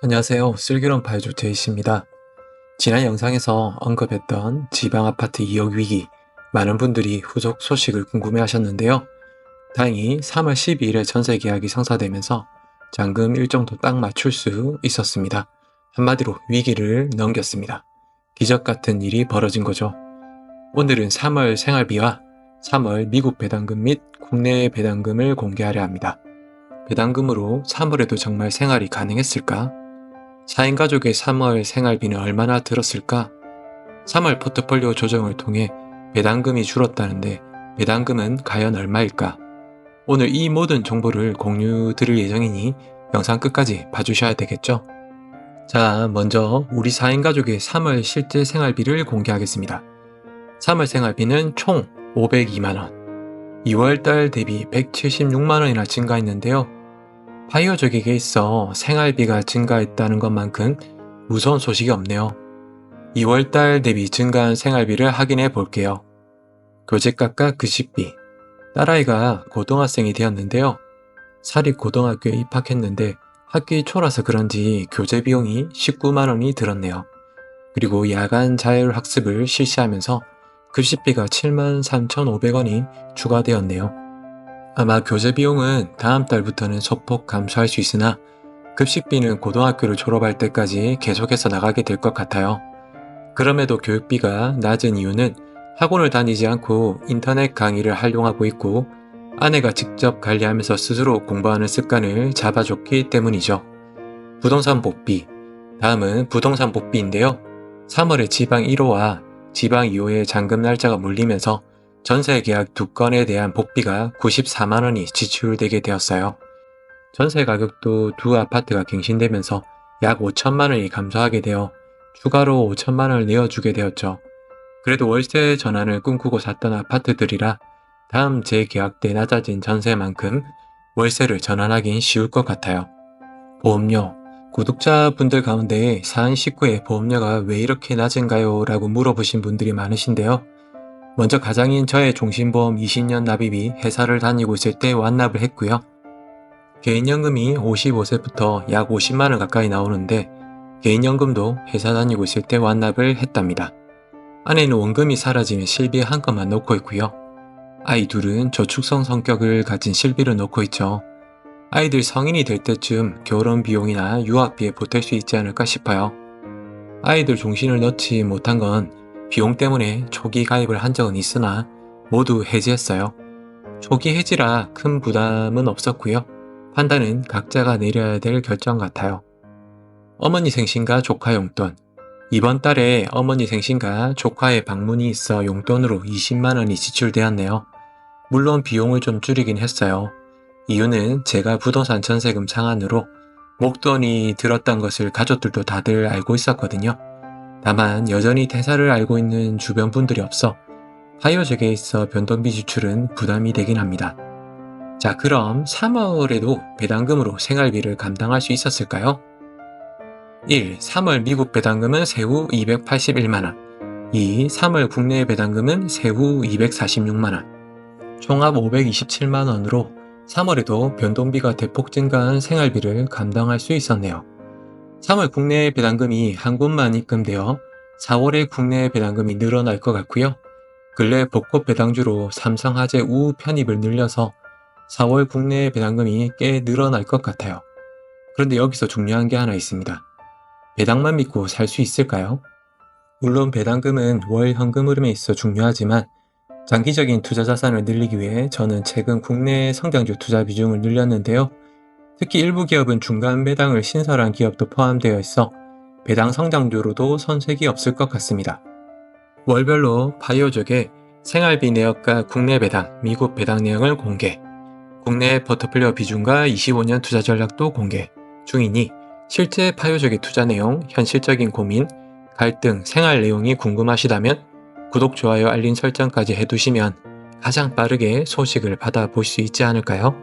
안녕하세요. 슬기로운 파이조 제이씨입니다. 지난 영상에서 언급했던 지방 아파트 2억 위기, 많은 분들이 후속 소식을 궁금해 하셨는데요. 다행히 3월 12일에 전세 계약이 성사되면서 잔금 일정도 딱 맞출 수 있었습니다. 한마디로 위기를 넘겼습니다. 기적 같은 일이 벌어진 거죠. 오늘은 3월 생활비와 3월 미국 배당금 및 국내 배당금을 공개하려 합니다. 배당금으로 3월에도 정말 생활이 가능했을까? 4인 가족의 3월 생활비는 얼마나 들었을까? 3월 포트폴리오 조정을 통해 배당금이 줄었다는데 배당금은 과연 얼마일까? 오늘 이 모든 정보를 공유 드릴 예정이니 영상 끝까지 봐주셔야 되겠죠? 자, 먼저 우리 4인 가족의 3월 실제 생활비를 공개하겠습니다. 3월 생활비는 총 502만원. 2월달 대비 176만원이나 증가했는데요. 파이어족에게 있어 생활비가 증가했다는 것만큼 무서운 소식이 없네요. 2월달 대비 증가한 생활비를 확인해 볼게요. 교재값과 급식비. 딸아이가 고등학생이 되었는데요. 사립 고등학교에 입학했는데 학기 초라서 그런지 교재 비용이 19만 원이 들었네요. 그리고 야간 자율학습을 실시하면서 급식비가 73,500원이 추가되었네요. 아마 교재 비용은 다음 달부터는 소폭 감소할 수 있으나 급식비는 고등학교를 졸업할 때까지 계속해서 나가게 될 것 같아요. 그럼에도 교육비가 낮은 이유는 학원을 다니지 않고 인터넷 강의를 활용하고 있고 아내가 직접 관리하면서 스스로 공부하는 습관을 잡아줬기 때문이죠. 부동산 복비. 다음은 부동산 복비인데요. 3월에 지방 1호와 지방 2호의 잔금 날짜가 몰리면서 전세 계약 두 건에 대한 복비가 94만 원이 지출되게 되었어요. 전세 가격도 두 아파트가 갱신되면서 약 5천만 원이 감소하게 되어 추가로 5천만 원을 내어주게 되었죠. 그래도 월세 전환을 꿈꾸고 샀던 아파트들이라 다음 재계약 때 낮아진 전세만큼 월세를 전환하긴 쉬울 것 같아요. 보험료. 구독자분들 가운데 사안 식구의 보험료가 왜 이렇게 낮은가요? 라고 물어보신 분들이 많으신데요. 먼저 가장인 저의 종신보험 20년 납입이 회사를 다니고 있을 때 완납을 했고요. 개인연금이 55세부터 약 50만원 가까이 나오는데 개인연금도 회사 다니고 있을 때 완납을 했답니다. 아내는 원금이 사라지면 실비에 한건만 넣고 있고요. 아이 둘은 저축성 성격을 가진 실비를 넣고 있죠. 아이들 성인이 될 때쯤 결혼 비용이나 유학비에 보탤 수 있지 않을까 싶어요. 아이들 종신을 넣지 못한 건 비용 때문에 초기 가입을 한 적은 있으나 모두 해지했어요. 초기 해지라 큰 부담은 없었고요. 판단은 각자가 내려야 될 결정 같아요. 어머니 생신과 조카 용돈. 이번 달에 어머니 생신과 조카의 방문이 있어 용돈으로 20만원이 지출되었네요. 물론 비용을 좀 줄이긴 했어요. 이유는 제가 부동산 전세금 상한으로 목돈이 들었던 것을 가족들도 다들 알고 있었거든요. 다만 여전히 대사를 알고 있는 주변 분들이 없어 파이어적에 있어 변동비 지출은 부담이 되긴 합니다. 자, 그럼 3월에도 배당금으로 생활비를 감당할 수 있었을까요? 1. 3월 미국 배당금은 세후 281만원 2. 3월 국내 배당금은 세후 246만원 총합 527만원으로 3월에도 변동비가 대폭 증가한 생활비를 감당할 수 있었네요. 3월 국내 배당금이 한 곳만 입금되어 4월에 국내 배당금이 늘어날 것 같고요. 근래 벚꽃 배당주로 삼성화재 우후 편입을 늘려서 4월 국내 배당금이 꽤 늘어날 것 같아요. 그런데 여기서 중요한 게 하나 있습니다. 배당만 믿고 살 수 있을까요? 물론 배당금은 월 현금 흐름에 있어 중요하지만 장기적인 투자 자산을 늘리기 위해 저는 최근 국내 성장주 투자 비중을 늘렸는데요. 특히 일부 기업은 중간 배당을 신설한 기업도 포함되어 있어 배당 성장주로도 선색이 없을 것 같습니다. 월별로 바이오족의 생활비 내역과 국내 배당, 미국 배당 내역을 공개, 국내 포트폴리오 비중과 25년 투자 전략도 공개 중이니 실제 파요적의 투자 내용, 현실적인 고민, 갈등, 생활 내용이 궁금하시다면 구독, 좋아요, 알림 설정까지 해두시면 가장 빠르게 소식을 받아볼 수 있지 않을까요?